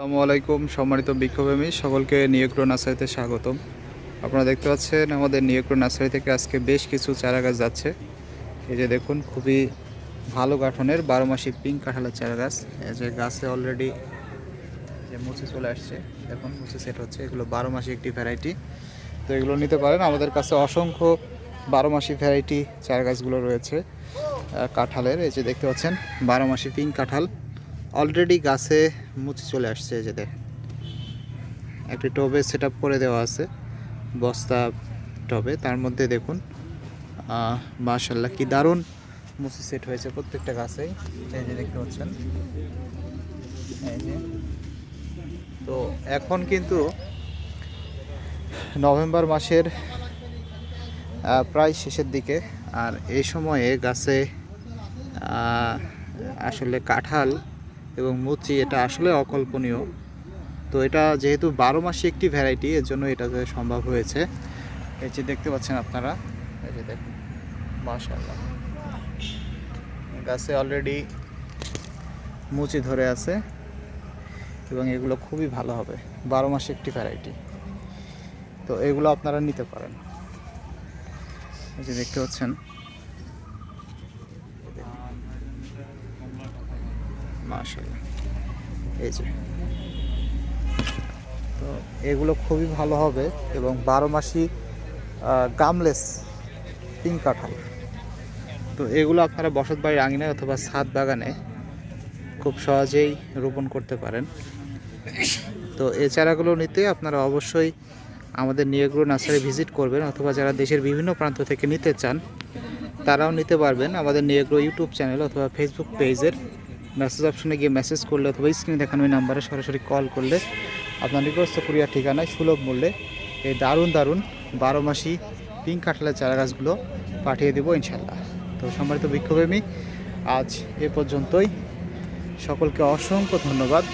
আসসালামু আলাইকুম, সম্মানিত বিক্ষোভেমী, সকলকে নিয়োগ্র নার্সারিতে স্বাগতম। আপনারা দেখতে পাচ্ছেন আমাদের নিয়োগ্র নার্সারি থেকে আজকে বেশ কিছু চারা গাছ যাচ্ছে। এই যে দেখুন, খুবই ভালো গঠনের বারো মাসি পিঙ্ক কাঁঠালের চারা গাছ এই যে গাছে অলরেডি যে মুছে চলে আসছে, দেখুন মুছে সেট হচ্ছে। এগুলো বারো মাসি একটি ভ্যারাইটি তো এগুলো নিতে পারেন। আমাদের কাছে অসংখ্য বারো মাসি ভ্যারাইটি চারা গাছগুলো রয়েছে কাঁঠালের। এই যে দেখতে পাচ্ছেন, বারো মাসি পিঙ্ক কাঁঠাল। অলরেডি গাছে মুচি চলে আসছে যে দেখেন। একটি টবে সেট করে দেওয়া আছে, বস্তা টবে। তার মধ্যে দেখুন মাশাল্লাহ কি দারুণ মুচি সেট হয়েছে প্রত্যেকটা গাছেই এই যে দেখতে পাচ্ছেন তো এখন কিন্তু নভেম্বর মাসের প্রায় শেষের দিকে। আর এই সময়ে গাছে আসলে কাঁঠাল এবং মুচি এটা আসলে অকল্পনীয়। তো এটা যেহেতু বারো মাসে একটি ভ্যারাইটি এর জন্য এটা সম্ভব হয়েছে। এই যে দেখতে পাচ্ছেন আপনারা, এই যে দেখুন, মাশাআল্লাহ। গাছে অলরেডি মুচি ধরে আছে এবং এগুলো খুবই ভালো হবে। বারো মাসে একটি ভ্যারাইটি তো এগুলো আপনারা নিতে পারেন। এই যে দেখতে পাচ্ছেন এই যে। তো এগুলো খুবই ভালো হবে এবং বারো মাসি গামলেস পিঙ্ক কাঁঠাল। তো এগুলো আপনারা বসত বাড়ির আঙিনায় অথবা ছাদ বাগানে খুব সহজেই রোপণ করতে পারেন। তো এই চারাগুলো নিতে আপনারা অবশ্যই আমাদের নিয়োগ্র নার্সারি ভিজিট করবেন অথবা যারা দেশের বিভিন্ন প্রান্ত থেকে নিতে চান তারাও নিতে পারবেন আমাদের নিয়োগ্র ইউটিউব চ্যানেল অথবা ফেসবুক পেজের মেসেজ অপশনে গিয়ে মেসেজ করলে অথবা স্ক্রিনে দেখানো ওই নাম্বারে সরাসরি কল করলে আপনার নিকটস্থ কুরিয়ার ঠিকানায় সুলভ মূল্যে এই দারুণ দারুণ বারো মাসি পিঙ্ক কাঁঠালের চারা গাছগুলো পাঠিয়ে দেবো ইনশাল্লাহ তো সম্মানিত বিক্ষোভেমী, আজ এ পর্যন্তই। সকলকে অসংখ্য ধন্যবাদ।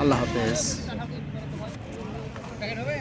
আল্লাহ হাফেজ। হবে